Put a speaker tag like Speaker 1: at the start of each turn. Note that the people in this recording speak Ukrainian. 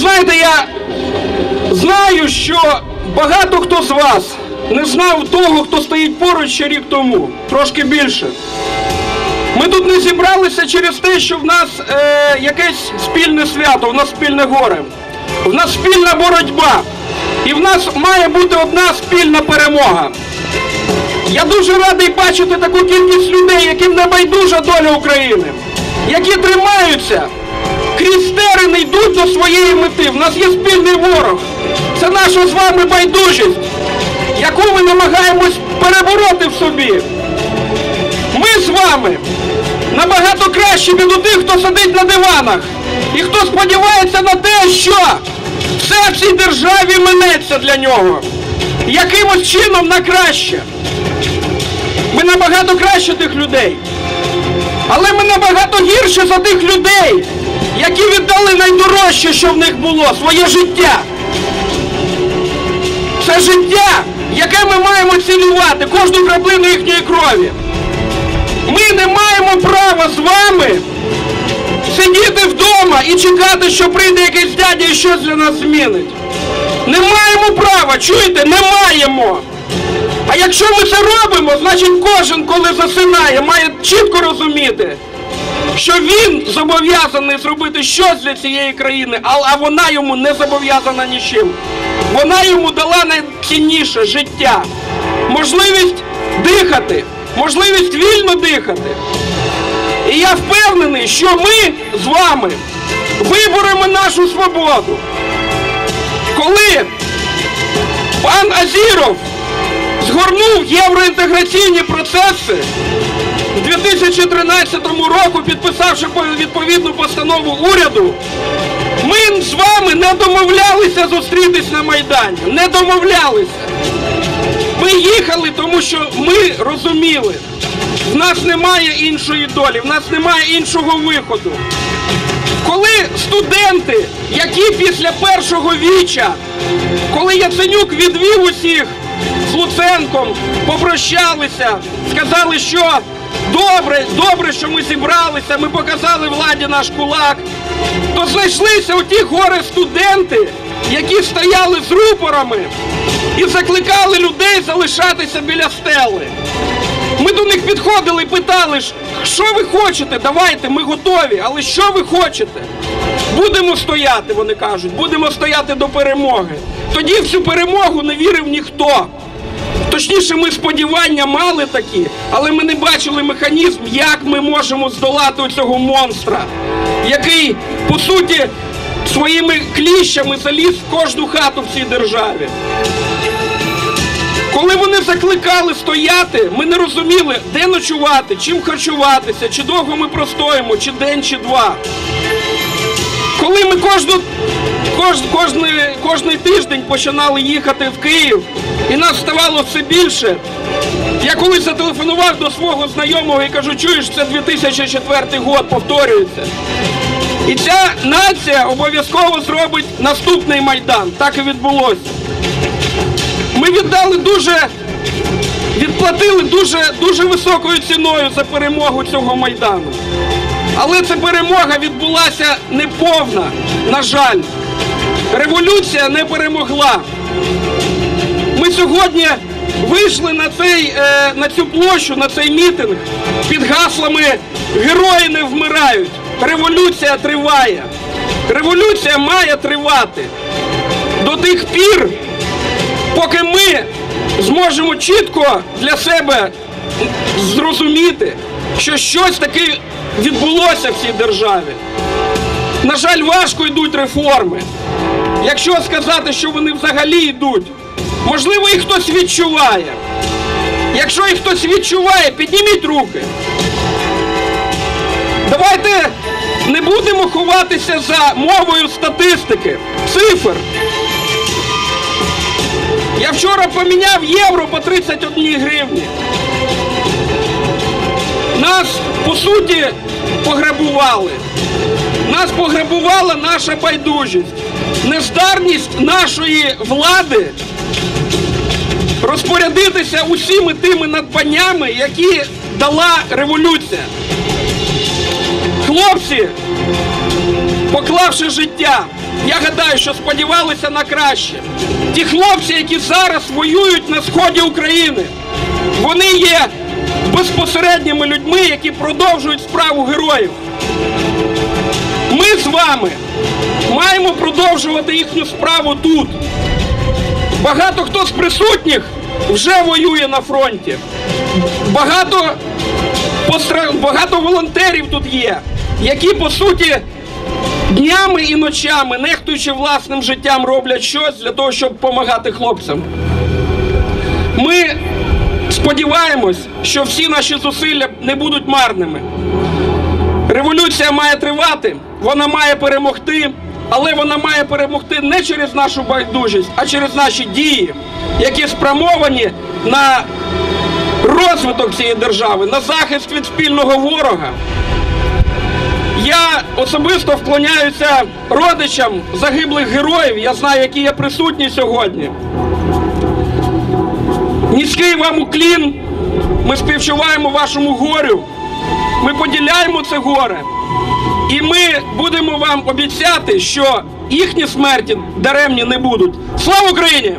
Speaker 1: знаєте, я знаю, що багато хто з вас не знав того, хто стоїть поруч ще рік тому, трошки більше. Ми тут не зібралися через те, що в нас е, якесь спільне свято, в нас спільне горе, в нас спільна боротьба, і в нас має бути одна спільна перемога. Я дуже радий бачити таку кількість людей, яким не байдужа доля України, які тримаються, крізь терени йдуть до своєї мети. В нас є спільний ворог. Це наша з вами байдужість, яку ми намагаємось перебороти в собі. Ми з вами набагато кращі від тих, хто сидить на диванах і хто сподівається на те, що все в цій державі минеться для нього. Якимось чином на краще. Ми набагато краще тих людей. Але ми набагато гірше за тих людей, які віддали найдорожче, що в них було, своє життя. Це життя, яке ми маємо цінувати, кожну краплину їхньої крові. Ми не маємо права з вами сидіти вдома і чекати, що прийде якийсь дядя і щось для нас змінить. Не маємо права, чуєте, не маємо. А якщо ми це робимо, значить кожен, коли засинає, має чітко розуміти, що він зобов'язаний зробити щось для цієї країни, а, вона йому не зобов'язана нічим. Вона йому дала найцінніше життя, можливість дихати, можливість вільно дихати. І я впевнений, що ми з вами виборемо нашу свободу. Коли пан Азіров згорнув євроінтеграційні процеси 2013 року, підписавши відповідну постанову уряду, ми з вами не домовлялися зустрітись на Майдані. Не домовлялися. Ми їхали, тому що ми розуміли, в нас немає іншої долі, в нас немає іншого виходу. Коли студенти, які після першого віча, коли Яценюк відвів усіх з Луценком, попрощалися, сказали, що добре, добре, що ми зібралися, ми показали владі наш кулак, то знайшлися у ті гори студенти, які стояли з рупорами і закликали людей залишатися біля стели. Ми до них підходили і питали, що ви хочете, давайте, ми готові, але що ви хочете? Будемо стояти, вони кажуть, будемо стояти до перемоги. Тоді в цю перемогу не вірив ніхто. Точніше, ми сподівання мали такі, але ми не бачили механізм, як ми можемо здолати цього монстра, який, по суті, своїми кліщами заліз в кожну хату в цій державі. Коли вони закликали стояти, ми не розуміли, де ночувати, чим харчуватися, чи довго ми простоїмо, чи день, чи два. Коли ми кожну, кож, кожний, кожний тиждень починали їхати в Київ, і нас ставало все більше, я колись зателефонував до свого знайомого і кажу, чуєш, це 2004 год повторюється. І ця нація обов'язково зробить наступний майдан. Так і відбулося. Ми віддали дуже, відплатили дуже, дуже високою ціною за перемогу цього майдану. Але ця перемога відбулася неповна, на жаль. Революція не перемогла. Ми сьогодні вийшли на, цей, е, на цю площу, на цей мітинг під гаслами Герої не вмирають. Революція триває. Революція має тривати до тих пір, поки ми зможемо чітко для себе зрозуміти, що щось таке відбулося в цій державі. На жаль, важко йдуть реформи. Якщо сказати, що вони взагалі йдуть, можливо, їх хтось відчуває. Якщо їх хтось відчуває, підніміть руки. Давайте не будемо ховатися за мовою статистики, цифр. Я вчора поміняв євро по 31 гривні. Нас, по суті, пограбували. Нас пограбувала наша байдужість, нездарність нашої влади розпорядитися усіми тими надбаннями, які дала революція. Хлопці, поклавши життя, я гадаю, що сподівалися на краще. Ті хлопці, які зараз воюють на сході України, вони є безпосередніми людьми, які продовжують справу героїв. Ми з вами маємо продовжувати їхню справу тут. Багато хто з присутніх вже воює на фронті. Багато, постра... багато волонтерів тут є, які по суті днями і ночами, нехтуючи власним життям, роблять щось для того, щоб допомагати хлопцям. Ми сподіваємось, що всі наші зусилля не будуть марними. Революція має тривати, вона має перемогти, але вона має перемогти не через нашу байдужість, а через наші дії, які спрямовані на розвиток цієї держави, на захист від спільного ворога. Я особисто вклоняюся родичам загиблих героїв. Я знаю, які є присутні сьогодні. Низький вам уклін. Ми співчуваємо вашому горю. Ми поділяємо це горе. І ми будемо вам обіцяти, що їхні смерті даремні не будуть. Слава Україні!